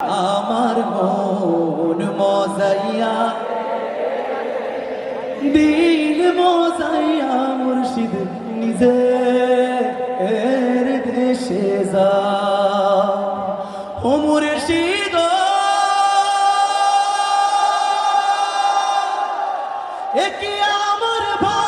আমার মন মজাইয়া, দিল মজাইয়া মুর্শিদ নিজে এর দেশে যা। ও মুর্শিদ একি আমার ভাঙা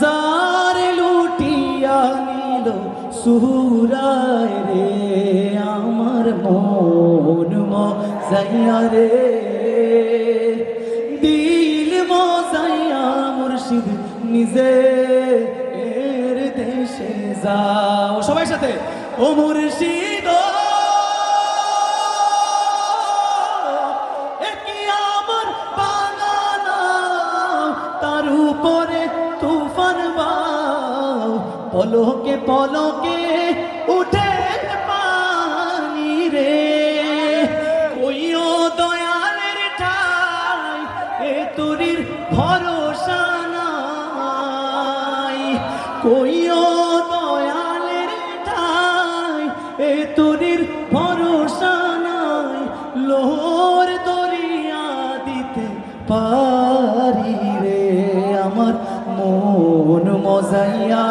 বাজার লুটিয়া নিল সুরায় রে, আমার মন মজাইয়া রে। দিল মজাইয়া মুর্শিদ নিজে, এর দেশে যাও। সবাই সাথে, ও মুর্শিদ পলকে পলকে উঠে পানি রে। কইও দয়ালের ঠাই, এ তুরির ভরসা নাই। কইও দয়ালের ঠাই, এ তুরির ভরসা নাই। লোহর দরিয়া দিতে পারি রে আমার মন মজাইয়া।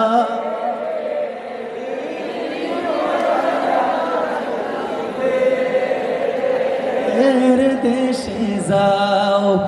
এর দেশে যাও